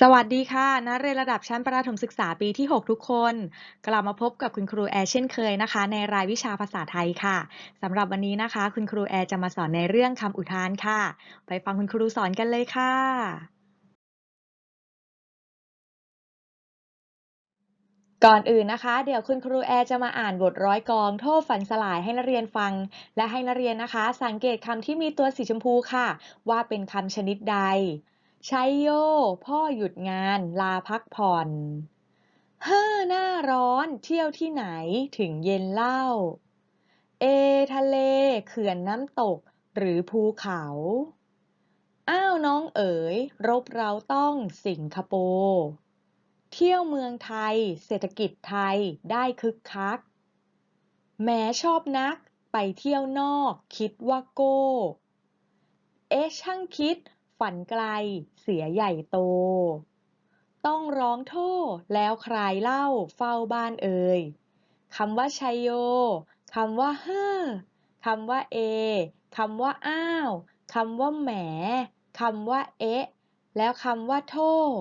สวัสดีค่ะนักเรียนระดับชั้นประถมศึกษาปีที่ 6 ทุกคน กลับมาพบกับคุณครูแอร์เช่นเคยนะคะ ในรายวิชาภาษาไทยค่ะสำหรับวันนี้นะคะ คุณครูแอร์จะมาสอนในเรื่องคำอุทานค่ะ ไปฟังคุณครูสอนกันเลยค่ะ ก่อนอื่นนะคะ เดี๋ยวคุณครูแอร์จะมาอ่านบทร้อยกอง โทษฝันสลายให้นักเรียนฟัง และให้นักเรียนนะคะ สังเกตคำที่มีตัวสีชมพูค่ะ ว่าเป็นคำชนิดใด ชัยโย พ่อหยุดงานลาพักผ่อน เฮ้อหน้าร้อนเที่ยวที่ไหนถึงเย็นเล่า เอ ทะเลเขื่อนน้ำตกหรือภูเขา อ้าวน้องเอ๋ย รบเราต้องสิงคโปร์เที่ยวเมืองไทย เศรษฐกิจไทยได้คึกคักแหมชอบนักไปเที่ยวนอกคิดว่าโก้ เอ๊ะช่างคิด ฝันไกล เสียใหญ่โต ต้องร้องโทษแล้วใครเล่าเฝ้าบ้านเอ่ยคำว่าชัยโยคำว่าเฮ้อคำว่าเอคำว่าอ้าวคำว่าแหมคำว่าเอ๊ะ แล้วคำว่าโทษ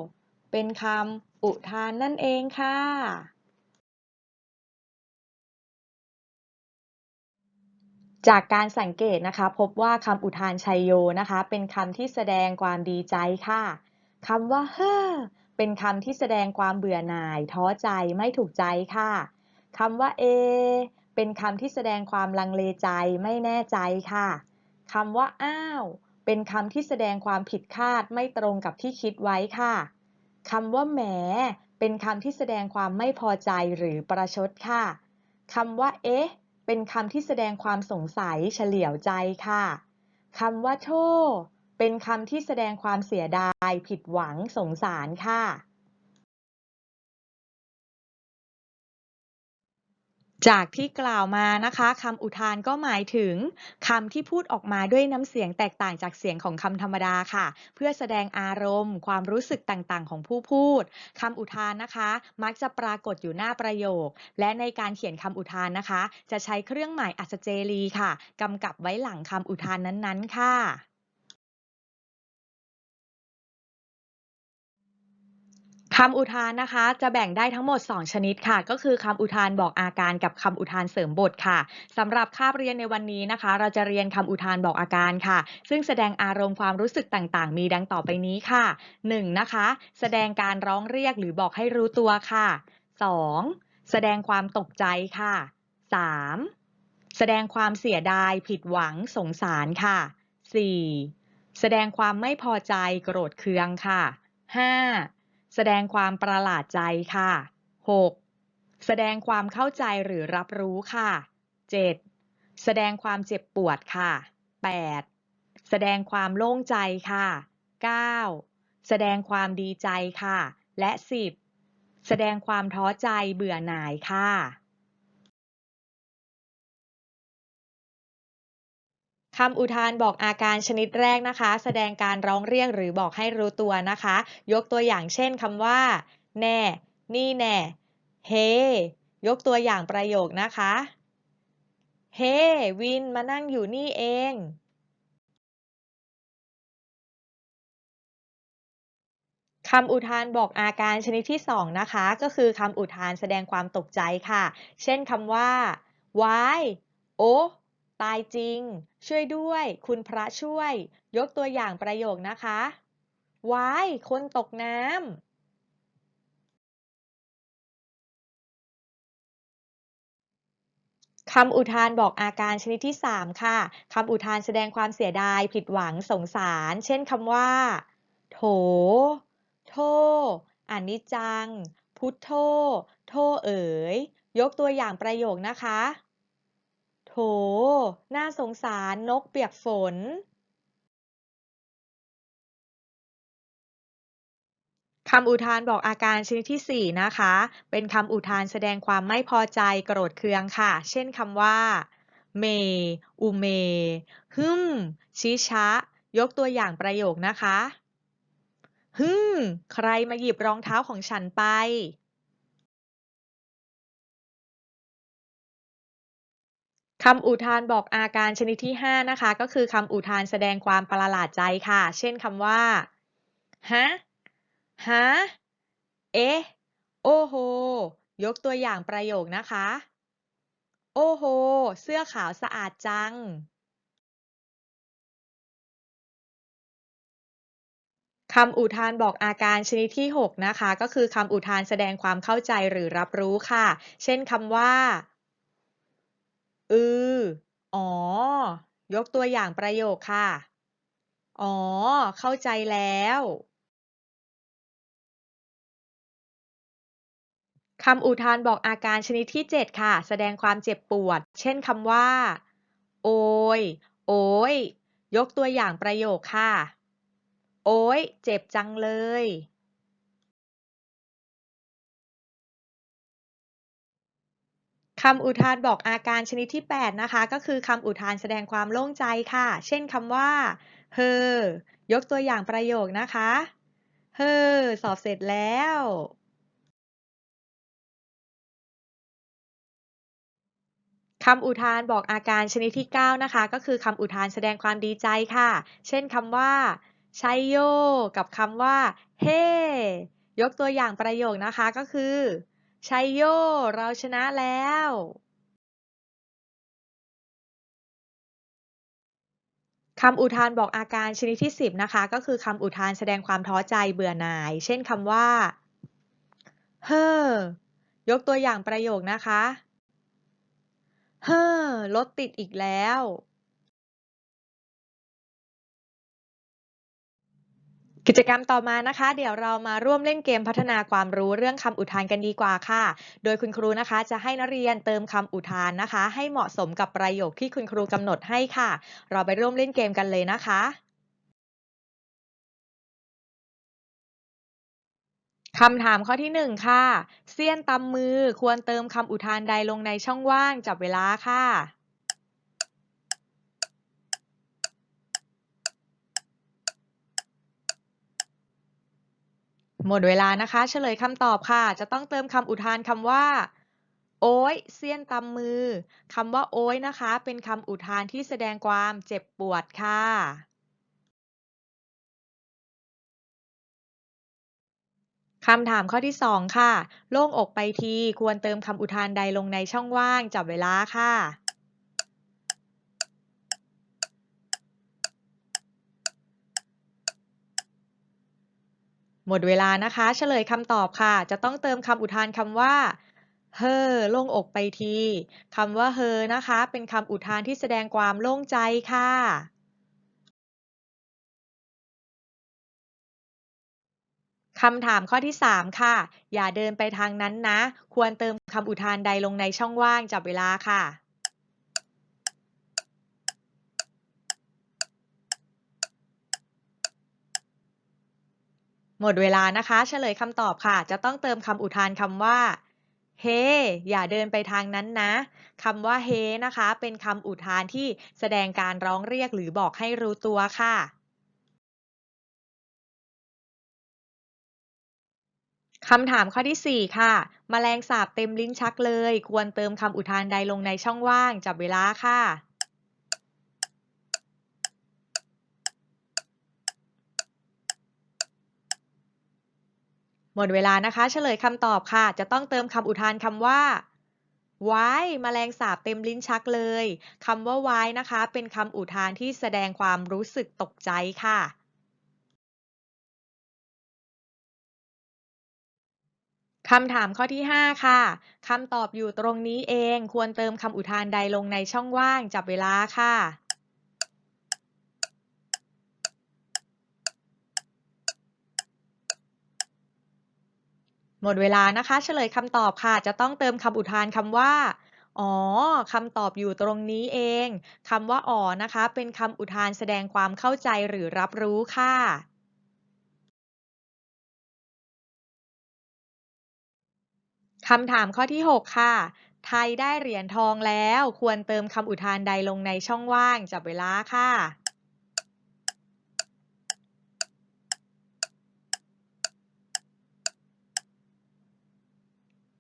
เป็นคำอุทานนั่นเองค่ะ จากการสังเกตนะคะ พบว่าคำอุทานชัยโยนะคะ เป็นคำที่แสดงความดีใจค่ะคำว่าเฮ้อเป็นคำที่แสดงความเบื่อหน่าย ท้อใจไม่ถูกใจค่ะคำว่าเอ เป็นคำที่แสดงความลังเลใจไม่แน่ใจค่ะคำว่าอ้าว เป็นคำที่แสดงความผิดคาดไม่ตรงกับที่คิดไว้ค่ะคำว่าแหม เป็นคำที่แสดงความไม่พอใจหรือประชดค่ะคำว่าเอ๊ะ เป็นคำที่แสดงความสงสัยเฉลียวใจค่ะคำว่าโทษเป็นคำที่แสดงความเสียดาย ผิดหวัง สงสารค่ะ จากที่กล่าวมานะคะคำอุทานก็หมายถึงคำที่พูดออกมาด้วยน้ำเสียงแตกต่างจากเสียงของคำธรรมดาค่ะ เพื่อแสดงอารมณ์ ความรู้สึกต่างๆ ของผู้พูดคำอุทานนะคะ มักจะปรากฏอยู่หน้าประโยค และในการเขียนคำอุทานนะคะ จะใช้เครื่องหมายอัศเจรีค่ะกำกับไว้หลังคำอุทานนั้นๆ ค่ะ คำอุทานนะคะ จะแบ่งได้ทั้งหมด 2 ชนิดค่ะ ก็คือคำอุทานบอกอาการกับคำอุทานเสริมบทค่ะสำหรับคาบเรียนในวันนี้นะคะ เราจะเรียนคำอุทานบอกอาการค่ะ ซึ่งแสดงอารมณ์ความรู้สึกต่างๆ มีดังต่อไปนี้ค่ะ 1. นะคะ แสดงการร้องเรียกหรือบอกให้รู้ตัวค่ะ 2. แสดงความตกใจค่ะ 3. แสดงความเสียดาย ผิดหวัง สงสารค่ะ 4. แสดงความไม่พอใจโกรธเคืองค่ะ 5. แสดงความประหลาดใจค่ะ 6. แสดงความเข้าใจหรือรับรู้ค่ะ 7. แสดงความเจ็บปวดค่ะ 8. แสดงความโล่งใจค่ะ 9. แสดงความดีใจค่ะ และ 10. แสดงความท้อใจเบื่อหน่ายค่ะ คำอุทานบอกอาการชนิดแรกนะคะ แสดงการร้องเรียกหรือบอกให้รู้ตัวนะคะ ยกตัวอย่างเช่นคำว่า แน่ นี่แน่ เฮยกตัวอย่างประโยคนะคะ เฮวินมานั่งอยู่นี่เอง คำอุทานบอกอาการชนิดที่สองนะคะ ก็คือคำอุทานแสดงความตกใจค่ะ เช่นคำว่าวายโอ้ ตายจริง ช่วยด้วย คุณพระช่วย ยกตัวอย่างประโยคนะคะวายคนตกน้ำคำอุทานบอกอาการชนิดที่ 3 ค่ะคำอุทานแสดงความเสียดาย ผิดหวังสงสาร เช่นคำว่า โถ โทอนิจจัง พุทโธโทเอ๋ย ยกตัวอย่างประโยคนะคะ โถน่าสงสารนกเปียกฝนคำอุทานบอกอาการชนิดที่ 4 นะคะ เป็นคำอุทานแสดงความไม่พอใจโกรธเคืองค่ะ เช่นคำว่า เม อุเมฮึมชิชะ ยกตัวอย่างประโยคนะคะฮึมใครมาหยิบรองเท้าของฉันไป คำอุทานบอกอาการชนิดที่ 5 นะคะ ก็คือคำอุทานแสดงความประหลาดใจค่ะ เช่นคำว่าฮะฮะเอ๊ะโอ้โฮยกตัวอย่างประโยคนะคะ โอ้โฮเสื้อขาวสะอาดจัง คำอุทานบอกอาการชนิดที่ 6 นะคะ ก็คือคำอุทานแสดงความเข้าใจหรือรับรู้ค่ะ เช่นคำว่า อือ อ๋อ ยกตัวอย่างประโยคค่ะ อ๋อ เข้าใจแล้ว คำอุทานบอกอาการชนิดที่ 7 ค่ะ แสดงความเจ็บปวด เช่นคำว่า โอย โอย ยกตัวอย่างประโยคค่ะ โอย เจ็บจังเลย คำอุทานบอกอาการชนิดที่ 8 นะคะ ก็คือคำอุทานแสดงความโล่งใจค่ะ เช่นคำว่า เฮอยกตัวอย่างประโยคนะคะ เฮอสอบเสร็จแล้ว คำอุทานบอกอาการชนิดที่ 9 นะคะ ก็คือคำอุทานแสดงความดีใจค่ะ เช่นคำว่าชัยโย กับคำว่า เฮ่ยกตัวอย่างประโยคนะคะก็คือ ชัยโย เราชนะแล้ว คำอุทานบอกอาการชนิดที่ 10 นะคะ ก็คือคำอุทานแสดงความท้อใจเบื่อหน่าย เช่นคำว่า เฮ่อยกตัวอย่างประโยคนะคะ เฮ่อรถติดอีกแล้ว กิจกรรมต่อมานะคะ เดี๋ยวเรามาร่วมเล่นเกมพัฒนาความรู้เรื่องคำอุทานกันดีกว่าค่ะ โดยคุณครูนะคะจะให้นักเรียนเติมคำอุทานนะคะ ให้เหมาะสมกับประโยคที่คุณครูกำหนดให้ค่ะ เราไปร่วมเล่นเกมกันเลยนะคะ คำถามข้อที่ 1 ค่ะ เสี้ยนตำมือควรเติมคำอุทานใดลงในช่องว่างจับเวลาค่ะ หมดเวลานะคะ เฉลยคำตอบค่ะ จะต้องเติมคำอุทานคำว่า โอ๊ยเสี้ยนตำมือคำว่าโอ๊ยนะคะ เป็นคำอุทานที่แสดงความเจ็บปวดค่ะ คำถามข้อที่ 2 ค่ะ โล่งอกไปที ควรเติมคำอุทานใดลงในช่องว่างจับเวลาค่ะ หมดเวลานะคะ เฉลยคำตอบค่ะ จะต้องเติมคำอุทานคำว่า เฮ่อโล่งอกไปทีคำว่าเฮ่อนะคะ เป็นคำอุทานที่แสดงความโล่งใจค่ะคำถามข้อที่ 3 ค่ะ อย่าเดินไปทางนั้นนะ ควรเติมคำอุทานใดลงในช่องว่างจับเวลาค่ะ หมดเวลานะคะ เฉลยคำตอบค่ะ จะต้องเติมคำอุทานคำว่าเฮอย่าเดินไปทางนั้นนะคำว่าเฮนะคะ เป็นคำอุทานที่แสดงการร้องเรียกหรือบอกให้รู้ตัวค่ะคำถามข้อที่ 4 ค่ะแมลงสาบเต็มลิ้นชักเลย ควรเติมคำอุทานใดลงในช่องว่าง จับเวลาค่ะ หมดเวลานะคะ เฉลยคำตอบค่ะ จะต้องเติมคำอุทานคำว่าว้ายแมลงสาบเต็มลิ้นชักเลยคำว่าว้ายนะคะ เป็นคำอุทานที่แสดงความรู้สึกตกใจค่ะ คำถามข้อที่ 5 ค่ะ คำตอบอยู่ตรงนี้เอง ควรเติมคำอุทานใดลงในช่องว่างจับเวลาค่ะ หมดเวลานะคะ เฉลยคำตอบค่ะ จะต้องเติมคำอุทานคำว่า อ๋อคำตอบอยู่ตรงนี้เองคำว่าอ๋อนะคะ เป็นคำอุทานแสดงความเข้าใจหรือรับรู้ค่ะ คำถามข้อที่ 6 ค่ะ ไทยได้เหรียญทองแล้ว ควรเติมคำอุทานใดลงในช่องว่าง จับเวลาค่ะ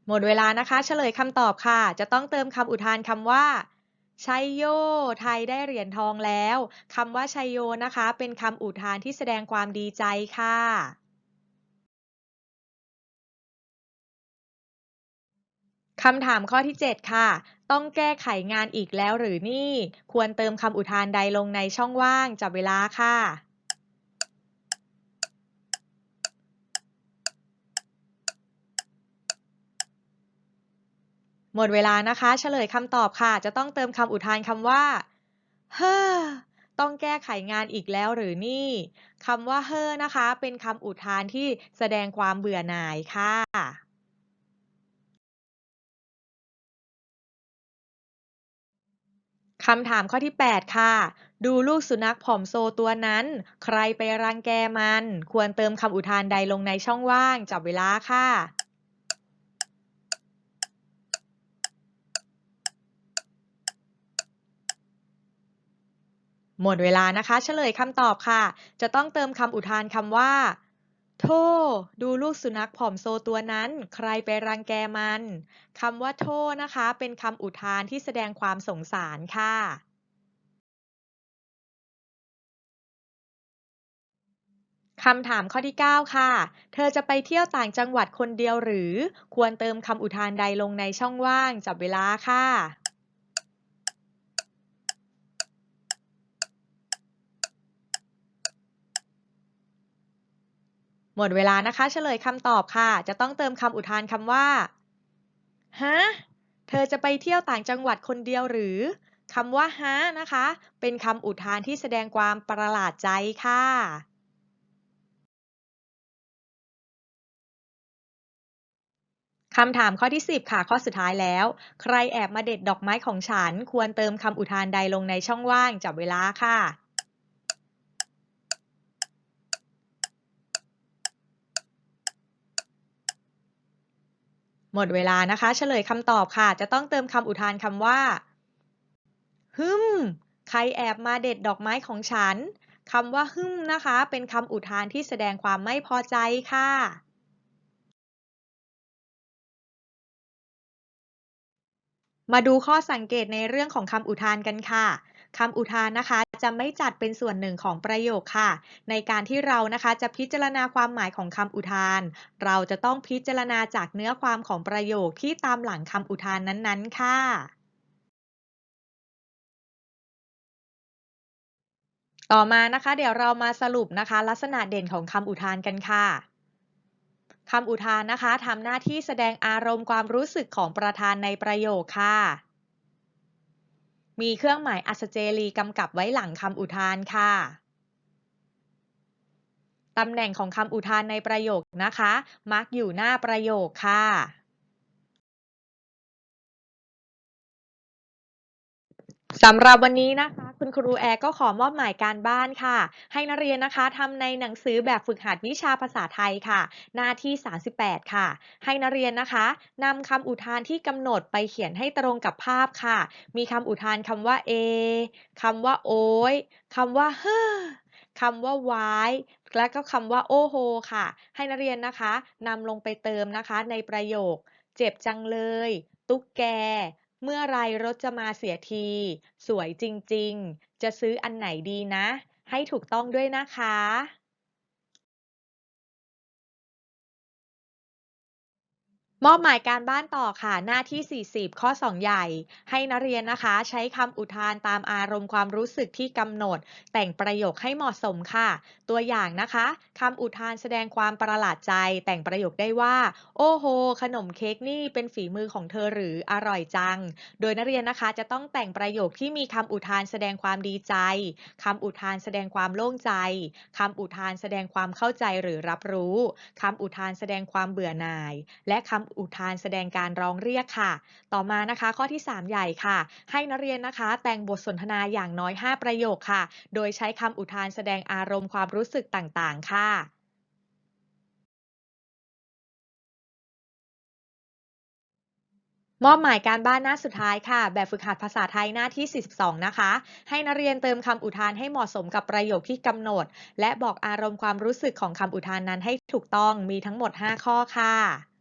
หมดเวลานะคะ เฉลยคำตอบค่ะ จะต้องเติมคำอุทานคำว่าชัยโย ไทยได้เหรียญทองแล้วคำว่าชัยโยนะคะ เป็นคำอุทานที่แสดงความดีใจค่ะ คำถามข้อที่ 7 ค่ะ ต้องแก้ไขงานอีกแล้วหรือนี่ ควรเติมคำอุทานใดลงในช่องว่างจับเวลาค่ะ หมดเวลานะคะ เฉลยคำตอบค่ะ จะต้องเติมคำอุทานคำว่า เฮ้อ ต้องแก้ไขงานอีกแล้วหรือนี่คำว่าเฮ้อนะคะ เป็นคำอุทานที่แสดงความเบื่อหน่ายค่ะคำถามข้อที่ 8 ค่ะ ดูลูกสุนัขผอมโซตัวนั้น ใครไปรังแกมัน ควรเติมคำอุทานใดลงในช่องว่าง จับเวลาค่ะ หมดเวลานะคะเฉลยคำตอบค่ะ จะต้องเติมคำอุทานคำว่าโธ่ดูลูกสุนัขผอมโซตัวนั้น ใครไปรังแกมันคำว่าโธ่นะคะ เป็นคำอุทานที่แสดงความสงสารค่ะ คำถามข้อที่ 9 ค่ะ เธอจะไปเที่ยวต่างจังหวัดคนเดียวหรือ ควรเติมคำอุทานใดลงในช่องว่างจับเวลาค่ะ หมดเวลานะคะเฉลยคำตอบค่ะ จะต้องเติมคำอุทานคำว่าฮะเธอจะไปเที่ยวต่างจังหวัดคนเดียวหรือคำว่าฮะนะคะ เป็นคำอุทานที่แสดงความประหลาดใจค่ะคำถามข้อที่ 10 ค่ะ ข้อสุดท้ายแล้ว ใครแอบมาเด็ดดอกไม้ของฉัน ควรเติมคำอุทานใดลงในช่องว่างจับเวลาค่ะ หมดเวลานะคะ เฉลยคำตอบค่ะ จะต้องเติมคำอุทานคำว่าฮึมใครแอบมาเด็ดดอกไม้ของฉันคำว่าฮึมนะคะ เป็นคำอุทานที่แสดงความไม่พอใจค่ะมาดูข้อสังเกตในเรื่องของคำอุทานกันค่ะ คำอุทานนะคะ จะไม่จัดเป็นส่วนหนึ่งของประโยคค่ะ ในการที่เรานะคะจะพิจารณาความหมายของคำอุทาน เราจะต้องพิจารณาจากเนื้อความของประโยคที่ตามหลังคำอุทานนั้นๆ ค่ะต่อมานะคะ เดี๋ยวเรามาสรุปนะคะ ลักษณะเด่นของคำอุทานกันค่ะคำอุทานนะคะทำหน้าที่แสดงอารมณ์ความรู้สึกของประธานในประโยคค่ะ มีเครื่องหมายอัศเจรีกำกับไว้หลังคำอุทานค่ะตำแหน่งของคำอุทานในประโยคนะคะ มักอยู่หน้าประโยคค่ะ สำหรับวันนี้นะคะ คุณครูแอร์ก็ขอมอบหมายการบ้านค่ะ ให้นักเรียนนะคะทำในหนังสือแบบฝึกหัดวิชาภาษาไทยค่ะ หน้าที่ 38 ค่ะ ให้นักเรียนนะคะนำคำอุทานที่กำหนดไปเขียนให้ตรงกับภาพค่ะ มีคำอุทานคำว่าเอคำว่าโอ้ยคำว่าเฮ้อคำว่าวายและก็คำว่าโอ้โหค่ะ ให้นักเรียนนะคะนำลงไปเติมนะคะในประโยค เจ็บจังเลย ตุ๊กแก เมื่อไรรถจะมาเสียที สวยจริง ๆ จะซื้ออันไหนดีนะ ให้ถูกต้องด้วยนะคะ มอบหมายการบ้านต่อค่ะ หน้าที่ 40 ข้อ 2 ใหญ่ ให้นักเรียนนะคะ ใช้คำอุทานตามอารมณ์ความรู้สึกที่กำหนด แต่งประโยคให้เหมาะสมค่ะ ตัวอย่างนะคะคำอุทานแสดงความประหลาดใจ แต่งประโยคได้ว่า โอ้โห ขนมเค้กนี่เป็นฝีมือของเธอหรืออร่อยจัง โดยนักเรียนนะคะจะต้องแต่งประโยคที่มีคำอุทานแสดงความดีใจคำอุทานแสดงความโล่งใจคำอุทานแสดงความเข้าใจหรือรับรู้คำอุทานแสดงความเบื่อหน่าย และคำำอุทานแสดงการร้องเรียกค่ะ ต่อมานะคะข้อที่ 3 ใหญ่ค่ะ ให้นักเรียนนะคะ แต่งบทสนทนาอย่างน้อย 5 ประโยคค่ะ โดยใช้คำอุทานแสดงอารมณ์ความรู้สึกต่างๆ ค่ะมอบหมายการบ้านหน้าสุดท้ายค่ะ แบบฝึกหัดภาษาไทยหน้าที่ 42 นะคะ ให้นักเรียนเติมคำอุทานให้เหมาะสมกับประโยคที่กำหนด และบอกอารมณ์ความรู้สึกของคำอุทานนั้นให้ถูกต้องมีทั้งหมด 5 ข้อค่ะ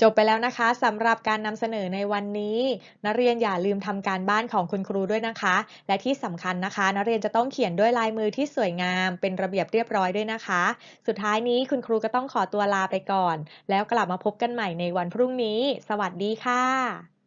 จบไปแล้วนะคะสำหรับการนำเสนอในวันนี้ นักเรียนอย่าลืมทำการบ้านของคุณครูด้วยนะคะ และที่สำคัญนะคะ นักเรียนจะต้องเขียนด้วยลายมือที่สวยงาม เป็นระเบียบเรียบร้อยด้วยนะคะ สุดท้ายนี้คุณครูก็ต้องขอตัวลาไปก่อน แล้วกลับมาพบกันใหม่ในวันพรุ่งนี้ สวัสดีค่ะ